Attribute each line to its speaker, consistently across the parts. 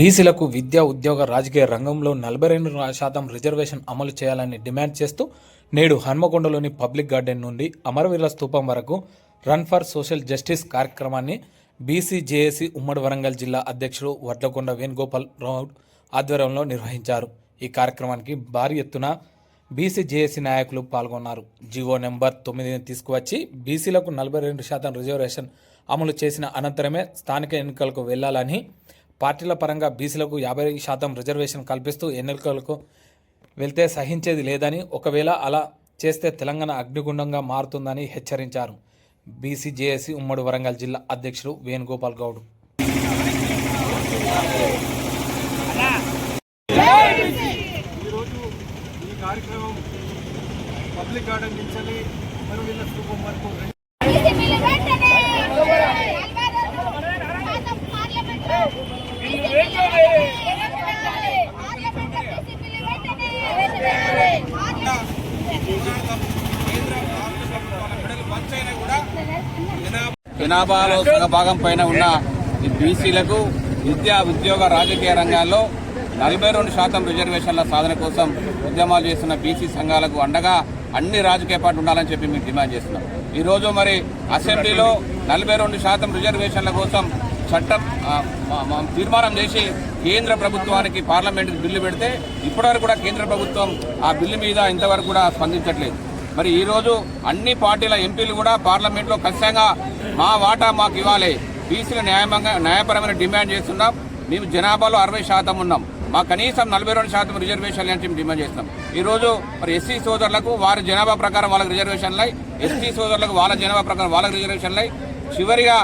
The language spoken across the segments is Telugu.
Speaker 1: బీసీలకు విద్యా ఉద్యోగ రాజకీయ రంగంలో నలభై రెండు శాతం రిజర్వేషన్ అమలు చేయాలని డిమాండ్ చేస్తూ నేడు హన్మకొండలోని పబ్లిక్ గార్డెన్ నుండి అమరవీరుల స్థూపం వరకు రన్ ఫర్ సోషల్ జస్టిస్ కార్యక్రమాన్ని బీసీ జేఏసీ ఉమ్మడి వరంగల్ జిల్లా అధ్యక్షుడు వడ్లకొండ వేణుగోపాల్ రౌడ్ ఆధ్వర్యంలో నిర్వహించారు. ఈ కార్యక్రమానికి భారీ ఎత్తున బీసీ జేఏసీ నాయకులు పాల్గొన్నారు. జివో నెంబర్ తొమ్మిదిని తీసుకువచ్చి బీసీలకు నలభై రెండు శాతం రిజర్వేషన్ అమలు చేసిన అనంతరమే స్థానిక ఎన్నికలకు వెళ్ళాలని పార్టీల పరంగా బీసీలకు యాభై శాతం రిజర్వేషన్ కల్పిస్తూ ఎన్నికలకు వెళ్తే సహించేది లేదని ఒకవేళ అలా చేస్తే తెలంగాణ అగ్నిగుండంగా మారుతుందని హెచ్చరించారు. బీసీ జేఏసీ ఉమ్మడి వరంగల్ జిల్లా అధ్యక్షుడు వేణుగోపాల్ గౌడ్.
Speaker 2: ఈరోజు ఈ కార్యక్రమం పబ్లిక్ గార్డెన్ నుంచి మరువీళ్ళ స్థూపం వరకు రెండు
Speaker 3: బీజేపీలు వెంటనే శాతం పార్లమెంట్లో బీజేపీలు వెంటనే పార్లమెంట్లో బీజేపీలు వెంటనే
Speaker 4: జనాభాలో సగ భాగం పైన ఉన్న ఈ బీసీలకు విద్యా ఉద్యోగ రాజకీయ రంగాల్లో నలభై రెండు శాతం రిజర్వేషన్ల సాధన కోసం ఉద్యమాలు చేస్తున్న బీసీ సంఘాలకు అండగా అన్ని రాజకీయ పార్టీలు ఉండాలని చెప్పి మేము డిమాండ్ చేస్తున్నాం. ఈరోజు మరి అసెంబ్లీలో నలభై రెండు శాతం రిజర్వేషన్ల కోసం చట్టం తీర్మానం చేసి కేంద్ర ప్రభుత్వానికి పార్లమెంట్కి బిల్లు పెడితే ఇప్పటివరకు కూడా కేంద్ర ప్రభుత్వం ఆ బిల్లు మీద ఇంతవరకు కూడా స్పందించట్లేదు. మరి ఈరోజు అన్ని పార్టీల ఎంపీలు కూడా పార్లమెంట్లో ఖచ్చితంగా మా వాటా మాకు ఇవ్వాలి. బీసీలు న్యాయమంగా న్యాయపరమైన డిమాండ్ చేస్తున్నాం. మేము జనాభాలో అరవై శాతం ఉన్నాం. మా కనీసం నలభై రెండు శాతం రిజర్వేషన్లు అని డిమాండ్ చేస్తున్నాం. ఈరోజు మరి ఎస్సీ సోదరులకు వారి జనాభా ప్రకారం వాళ్ళకి రిజర్వేషన్లు ఎస్టీ సోదరులకు వాళ్ళ జనాభా ప్రకారం వాళ్ళకి రిజర్వేషన్లు చివరిగా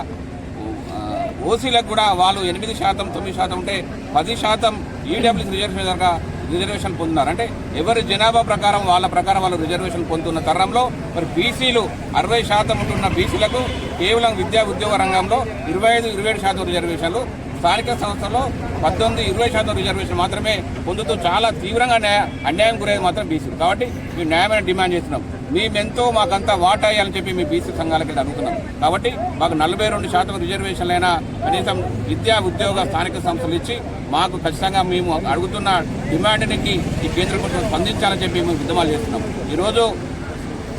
Speaker 4: ఓసీలకు కూడా వాళ్ళు ఎనిమిది శాతం తొమ్మిది శాతం ఉంటే పది శాతం ఈడబ్ల్యూకి రిజర్వేషన్ దాకా రిజర్వేషన్ పొందుతున్నారు. అంటే ఎవరి జనాభా ప్రకారం వాళ్ళ ప్రకారం వాళ్ళు రిజర్వేషన్ పొందుతున్న తరంలో మరి బీసీలు అరవై శాతం ఉంటున్న బీసీలకు కేవలం విద్యా ఉద్యోగ రంగంలో ఇరవై ఐదు ఇరవై ఏడు శాతం రిజర్వేషన్లు స్థానిక సంస్థల్లో పద్దెనిమిది ఇరవై శాతం రిజర్వేషన్ మాత్రమే పొందుతూ చాలా తీవ్రంగా న్యాయ అన్యాయం గురయ్యేది మాత్రం బీసీలు. కాబట్టి మేము న్యాయమైన డిమాండ్ చేస్తున్నాం. మేమెంతో మాకంతా వాటా అయ్యాలని చెప్పి మీ బీసీ సంఘాలకి అడుగుతున్నాం. కాబట్టి మాకు నలభై రెండు శాతం రిజర్వేషన్లైనా కనీసం విద్యా ఉద్యోగ స్థానిక సంస్థలు ఇచ్చి మాకు ఖచ్చితంగా మేము అడుగుతున్న డిమాండ్కి ఈ కేంద్ర ప్రభుత్వం స్పందించాలని చెప్పి మేము ఉద్యమాలు చేస్తున్నాం. ఈరోజు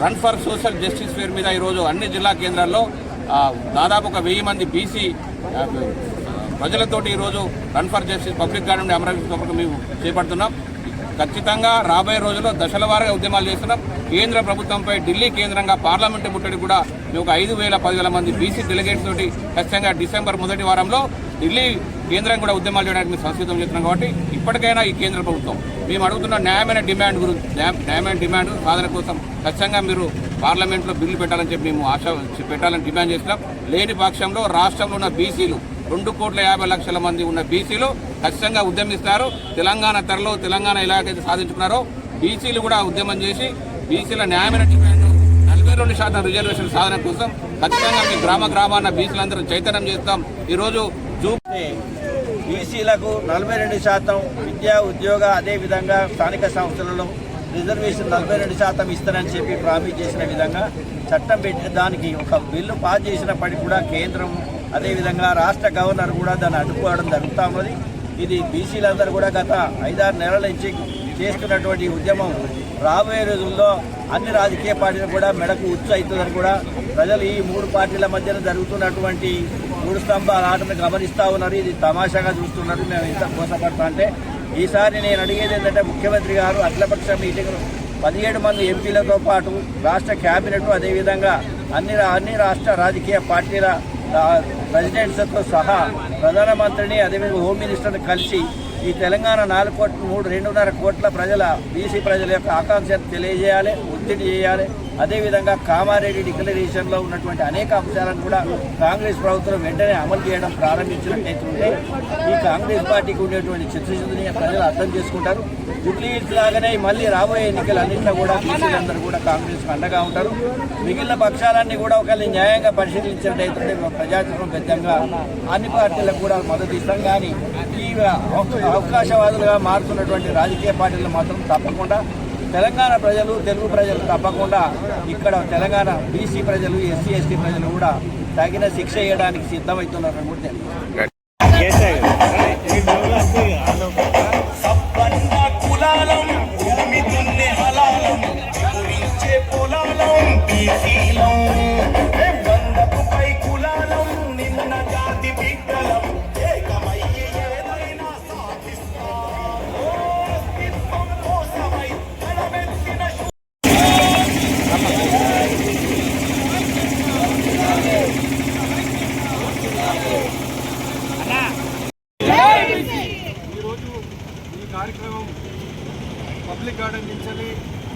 Speaker 4: రన్ ఫర్ సోషల్ జస్టిస్ పేరు మీద ఈరోజు అన్ని జిల్లా కేంద్రాల్లో దాదాపు ఒక వెయ్యి మంది బీసీ ప్రజలతోటి ఈరోజు రన్ ఫర్ జస్టిస్ పబ్లిక్ నుండి అమరావతి వరకు మేము చేపడుతున్నాం. ఖచ్చితంగా రాబోయే రోజుల్లో దశల వారీగా ఉద్యమాలు చేస్తున్నాం. కేంద్ర ప్రభుత్వంపై ఢిల్లీ కేంద్రంగా పార్లమెంటు ముట్టడి కూడా మేము ఒక ఐదు వేల పదివేల మంది బీసీ డెలిగేట్స్ తోటి ఖచ్చితంగా డిసెంబర్ మొదటి వారంలో ఢిల్లీ కేంద్రం కూడా ఉద్యమాలు చేయడానికి మేము చేస్తున్నాం కాబట్టి ఇప్పటికైనా ఈ కేంద్ర ప్రభుత్వం మేము అడుగుతున్న న్యాయమైన డిమాండ్ గురించి న్యాయమైన డిమాండ్ సాధన కోసం ఖచ్చితంగా మీరు పార్లమెంట్లో బిల్లు పెట్టాలని చెప్పి మేము ఆశ పెట్టాలని డిమాండ్ చేస్తున్నాం. లేని పక్షంలో రాష్ట్రంలో ఉన్న బీసీలు రెండు కోట్ల యాభై లక్షల మంది ఉన్న బీసీలు ఖచ్చితంగా ఉద్యమిస్తారు. తెలంగాణ తరలో తెలంగాణ ఎలాగైతే సాధించుకున్నారో బీసీలు కూడా ఉద్యమం చేసి బీసీల న్యాయమైన డిమాండ్ నలభై రెండు శాతం రిజర్వేషన్ సాధన కోసం ఖచ్చితంగా మీ గ్రామ గ్రామాన బీసీలందరూ చైతన్యం చేస్తాం. ఈరోజు జూ
Speaker 5: బీసీలకు నలభై రెండు శాతం విద్యా ఉద్యోగ అదేవిధంగా స్థానిక సంస్థలలో రిజర్వేషన్ నలభై రెండు శాతం ఇస్తారని చెప్పి ప్రామిస్ చేసిన విధంగా చట్టం పెట్టి దానికి ఒక బిల్లు పాస్ చేసినప్పటికీ కూడా కేంద్రం అదేవిధంగా రాష్ట్ర గవర్నర్ కూడా దాన్ని అడ్డుకోవడం జరుగుతూ ఉన్నది. ఇది బీసీలందరూ కూడా గత ఐదారు నెలల నుంచి చేస్తున్నటువంటి ఉద్యమం. రాబోయే రోజుల్లో అన్ని రాజకీయ పార్టీలు కూడా మెడకు ఉచ్చు అవుతుందని కూడా ప్రజలు ఈ మూడు పార్టీల మధ్యన జరుగుతున్నటువంటి మూడు స్తంభాల ఆటను గమనిస్తూ ఉన్నారు. ఇది తమాషాగా చూస్తున్నారు మేము ఇంత మోసపడతా అంటే ఈసారి నేను అడిగేది ఏంటంటే ముఖ్యమంత్రి గారు అఖిలపక్ష మీటింగ్ పదిహేడు మంది ఎంపీలతో పాటు రాష్ట్ర క్యాబినెట్ అదేవిధంగా అన్ని రా- అన్ని రాష్ట్ర రాజకీయ పార్టీల ప్రెసిడెంట్స్తో సహా ప్రధానమంత్రిని అదేవిధంగా హోమ్ మినిస్టర్ని కలిసి ఈ తెలంగాణ నాలుగు కోట్ల మూడు రెండున్నర కోట్ల ప్రజల బీసీ ప్రజల యొక్క ఆకాంక్షను తెలియజేయాలి ఒత్తిడి చేయాలి. అదేవిధంగా కామారెడ్డి డిక్లరేషన్లో ఉన్నటువంటి అనేక అంశాలను కూడా కాంగ్రెస్ ప్రభుత్వం వెంటనే అమలు చేయడం ప్రారంభించినట్టయితే ఈ కాంగ్రెస్ పార్టీకి ఉండేటువంటి చిత్తశుద్ధిని ప్రజలు అర్థం చేసుకుంటారు. జూబ్లీ లాగానే మళ్ళీ రాబోయే ఎన్నికలు అన్నింటిలో కూడా బీసీలందరూ కూడా కాంగ్రెస్ అండగా ఉంటారు. మిగిలిన పక్షాలన్నీ కూడా ఒకరిని న్యాయంగా పరిశీలించినట్టయితే ప్రజాస్వామ్యం పెద్దంగా అన్ని పార్టీలకు కూడా మద్దతు ఇస్తాం. కానీ ఈ అవకాశవాదులుగా మారుతున్నటువంటి రాజకీయ పార్టీలు మాత్రం తప్పకుండా తెలంగాణ ప్రజలు తెలుగు ప్రజలు తప్పకుండా ఇక్కడ తెలంగాణ బీసీ ప్రజలు ఎస్సీ ఎస్టీ ప్రజలు కూడా తగిన శిక్ష వేయడానికి సిద్ధమవుతున్నారని కూడా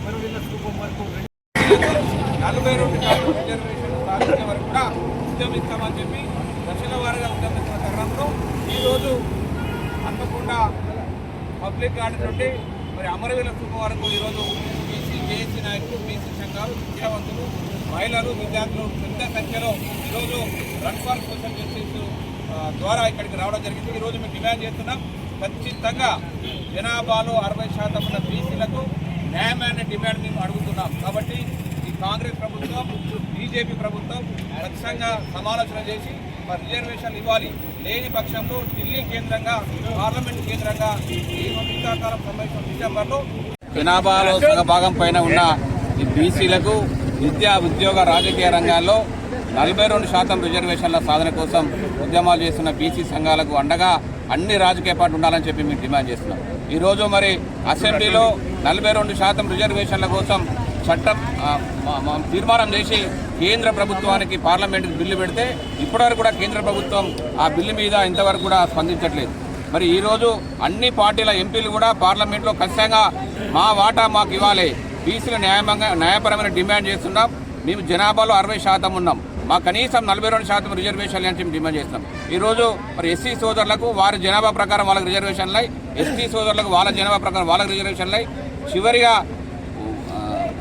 Speaker 2: నుంచి అమరవీరుల స్థూపం వరకు రెండు
Speaker 4: నలభై రెండు శాతం రిజర్వేషన్ సాధించే వరకు కూడా ఉద్యమిస్తామని చెప్పి దశల వారీగా ఉద్యమిస్తున్న తరుణంలో ఈరోజు హన్మకొండ పబ్లిక్ గార్డెన్ నుండి మరి అమరవీల స్థూపం వరకు ఈరోజు బీసీ జేఏసీ నాయకులు బీసీ సంఘాలు విద్యావంతులు మహిళలు విద్యార్థులు పెద్ద సంఖ్యలో ఈరోజు రన్ ఫర్ సోషల్ జస్టిస్ ద్వారా ఇక్కడికి రావడం జరిగింది ఈరోజు మేము డిమాండ్ చేస్తున్నాం ఖచ్చితంగా జనాభాలో అరవై శాతం ఉన్న బీసీలకు న్యాయమైన డిమాండ్ మేము అడుగుతున్నాం. కాబట్టి ఈ కాంగ్రెస్ ప్రభుత్వం బీజేపీ ప్రభుత్వం ఖచ్చితంగా సమాలోచన చేసి మరి రిజర్వేషన్లు ఇవ్వాలి. లేని పక్షంలో ఢిల్లీ కేంద్రంగా పార్లమెంట్ కేంద్రంగా ఈ శీతాకాలం డిసెంబర్లో జనాభాలో సగ భాగం పైన ఉన్న ఈ బీసీలకు విద్యా ఉద్యోగ రాజకీయ రంగాల్లో నలభై రెండు శాతం రిజర్వేషన్ల సాధన కోసం ఉద్యమాలు చేస్తున్న బీసీ సంఘాలకు అండగా అన్ని రాజకీయ పార్టీలు ఉండాలని చెప్పి మేము డిమాండ్ చేస్తున్నాం. ఈరోజు మరి అసెంబ్లీలో నలభై రెండు శాతం రిజర్వేషన్ల కోసం చట్టం తీర్మానం చేసి కేంద్ర ప్రభుత్వానికి పార్లమెంట్కి బిల్లు పెడితే ఇప్పటివరకు కూడా కేంద్ర ప్రభుత్వం ఆ బిల్లు మీద ఇంతవరకు కూడా స్పందించట్లేదు. మరి ఈరోజు అన్ని పార్టీల ఎంపీలు కూడా పార్లమెంట్లో ఖచ్చితంగా మా వాటా మాకు ఇవ్వాలి బీసీలు న్యాయంగా న్యాయపరమైన డిమాండ్ చేస్తున్నాం మేము జనాభాలో అరవై శాతం ఉన్నాం మా కనీసం నలభై రెండు శాతం రిజర్వేషన్లు అంటే మేము డిమాండ్ చేస్తున్నాం. ఈరోజు మరి ఎస్సీ సోదరులకు వారి జనాభా ప్రకారం వాళ్ళకి రిజర్వేషన్లై ఎస్టీ సోదరులకు వాళ్ళ జనాభా ప్రకారం వాళ్ళకి రిజర్వేషన్లై చివరిగా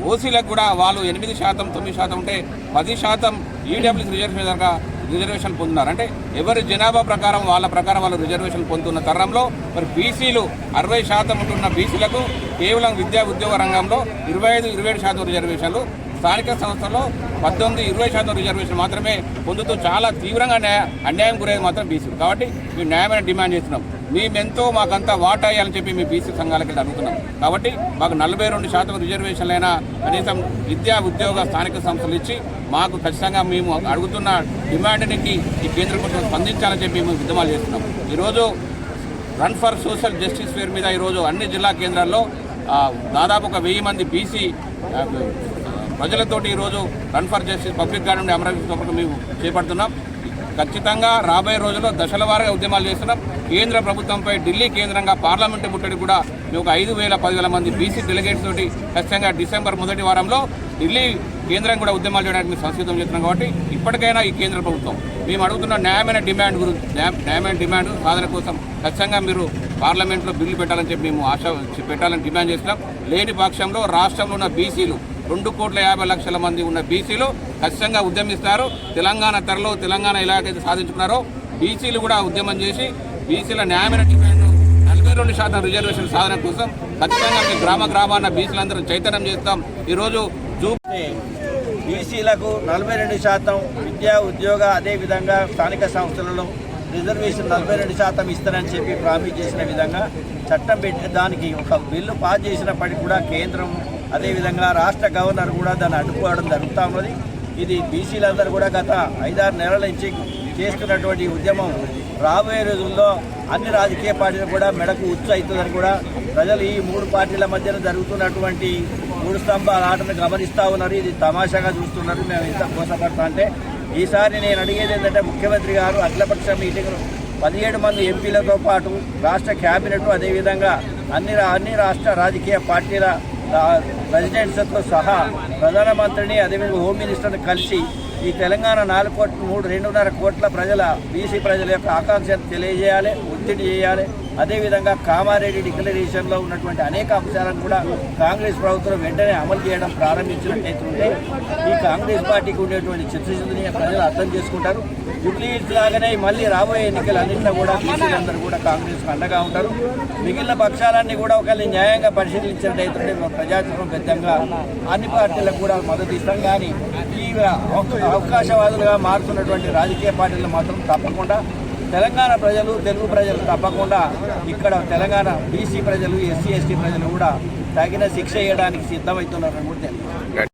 Speaker 4: ఓసీలకు కూడా వాళ్ళు ఎనిమిది శాతం తొమ్మిది శాతం ఉంటే పది శాతం ఈడబ్ల్యూసీ రిజర్వేషన్ రిజర్వేషన్ పొందున్నారు అంటే ఎవరి జనాభా ప్రకారం వాళ్ళ ప్రకారం వాళ్ళు రిజర్వేషన్ పొందుతున్న తరంలో మరి బీసీలు అరవై శాతం ఉంటున్న బీసీలకు కేవలం విద్యా ఉద్యోగ రంగంలో ఇరవై ఐదు ఇరవై ఏడు శాతం రిజర్వేషన్లు స్థానిక సంస్థల్లో పద్దెనిమిది ఇరవై శాతం రిజర్వేషన్ మాత్రమే పొందుతూ చాలా తీవ్రంగా న్యాయ అన్యాయం గురేది మాత్రం బీసీలు. కాబట్టి మేము న్యాయమైన డిమాండ్ చేస్తున్నాం. మేమెంతో మాకంతా వాటా అయ్యాలని చెప్పి మేము బీసీ సంఘాలకి అడుగుతున్నాం. కాబట్టి మాకు నలభై రెండు శాతం రిజర్వేషన్లైనా కనీసం విద్యా ఉద్యోగ స్థానిక సంస్థలు ఇచ్చి మాకు ఖచ్చితంగా మేము అడుగుతున్న డిమాండ్కి ఈ కేంద్ర ప్రభుత్వం స్పందించాలని చెప్పి మేము ఉద్యమాలు చేస్తున్నాం. ఈరోజు రన్ ఫర్ సోషల్ జస్టిస్ పేరు మీద ఈరోజు అన్ని జిల్లా కేంద్రాల్లో దాదాపు ఒక వెయ్యి మంది బీసీ ప్రజలతోటి ఈరోజు run for justice public garden నుండి అమరావతి మేము చేపడుతున్నాం. ఖచ్చితంగా రాబోయే రోజుల్లో దశల వారీగా ఉద్యమాలు చేస్తున్నాం. కేంద్ర ప్రభుత్వంపై ఢిల్లీ కేంద్రంగా పార్లమెంటు ముట్టడి కూడా మేము ఒక ఐదు వేల పదివేల మంది బీసీ డెలిగేట్స్ తోటి ఖచ్చితంగా డిసెంబర్ మొదటి వారంలో ఢిల్లీ కేంద్రం కూడా ఉద్యమాలు చేయడానికి మేము సంసిద్ధం చేస్తున్నాం కాబట్టి ఇప్పటికైనా ఈ కేంద్ర ప్రభుత్వం మేము అడుగుతున్న న్యాయమైన డిమాండ్ గురించి న్యాయమైన డిమాండ్ సాధన కోసం ఖచ్చితంగా మీరు పార్లమెంట్లో బిల్లు పెట్టాలని చెప్పి మేము ఆశ పెట్టాలని డిమాండ్ చేస్తున్నాం. లేని పక్షంలో రాష్ట్రంలో ఉన్న బీసీలు రెండు కోట్ల యాభై లక్షల మంది ఉన్న బీసీలు ఖచ్చితంగా ఉద్యమిస్తారు. తెలంగాణ తరలో తెలంగాణ ఎలాగైతే సాధించుకున్నారో బీసీలు కూడా ఉద్యమం చేసి బీసీల న్యాయమైన డిమాండ్ నలభై రెండు శాతం రిజర్వేషన్ సాధన కోసం ఖచ్చితంగా మీ గ్రామ గ్రామాన బీసీలందరూ చైతన్యం చేస్తాం. ఈరోజు జూ
Speaker 5: బీసీలకు నలభై రెండు శాతం విద్యా ఉద్యోగ అదేవిధంగా స్థానిక సంస్థలలో రిజర్వేషన్ నలభై రెండు శాతం ఇస్తారని చెప్పి ప్రామిస్ చేసిన విధంగా చట్టం పెట్టే దానికి ఒక బిల్లు పాస్ చేసినప్పటికీ కూడా కేంద్రం అదేవిధంగా రాష్ట్ర గవర్నర్ కూడా దాన్ని అడ్డుకోవడం జరుగుతూ ఉన్నది. ఇది బీసీలందరూ కూడా గత ఐదారు నెలల నుంచి చేస్తున్నటువంటి ఉద్యమం రాబోయే రోజుల్లో అన్ని రాజకీయ పార్టీలు కూడా మెడకు ఉచ్చు అవుతుందని కూడా ప్రజలు ఈ మూడు పార్టీల మధ్యన జరుగుతున్నటువంటి మూడు స్తంభాల ఆటను గమనిస్తూ ఉన్నారు. ఇది తమాషాగా చూస్తున్నారు. మేము ఇంత కోసపడతా అంటే ఈసారి నేను అడిగేది ఏంటంటే ముఖ్యమంత్రి గారు అఖిలపక్ష మీటింగ్ పదిహేడు మంది ఎంపీలతో పాటు రాష్ట్ర క్యాబినెట్ అదేవిధంగా అన్ని అన్ని రాష్ట్ర రాజకీయ పార్టీల ప్రెసిడెంట్స్తో సహా ప్రధానమంత్రిని అదేవిధంగా హోమ్ మినిస్టర్ని కలిసి ఈ తెలంగాణ నాలుగు కోట్ల మూడు రెండున్నర కోట్ల ప్రజల బీసీ ప్రజల యొక్క ఆకాంక్షను తెలియజేయాలి ఒత్తిడి చేయాలి. అదేవిధంగా కామారెడ్డి డిక్లరేషన్లో ఉన్నటువంటి అనేక అంశాలను కూడా కాంగ్రెస్ ప్రభుత్వం వెంటనే అమలు చేయడం ప్రారంభించినట్టయితే ఈ కాంగ్రెస్ పార్టీకి ఉండేటువంటి చిత్తశుద్ధిని ప్రజలు అర్థం చేసుకుంటారు. జూబ్లీస్ లాగానే మళ్ళీ రాబోయే ఎన్నికలన్నింటిలో కూడా బీసీలందరూ కూడా కాంగ్రెస్ అండగా ఉంటారు. మిగిలిన పక్షాలన్నీ కూడా ఒకరిని న్యాయంగా పరిశీలించినట్టయితే ప్రజాస్వామ్యం పెద్దంగా అన్ని పార్టీలకు కూడా మద్దతు ఇస్తాం. కానీ ఈ అవకాశవాదులుగా మారుతున్నటువంటి రాజకీయ పార్టీలు మాత్రం తప్పకుండా తెలంగాణ ప్రజలు తెలుగు ప్రజలు తప్పకుండా ఇక్కడ తెలంగాణ బీసీ ప్రజలు ఎస్సీ ఎస్టీ ప్రజలు కూడా తగిన శిక్ష వేయడానికి సిద్ధమవుతున్నారని కూడా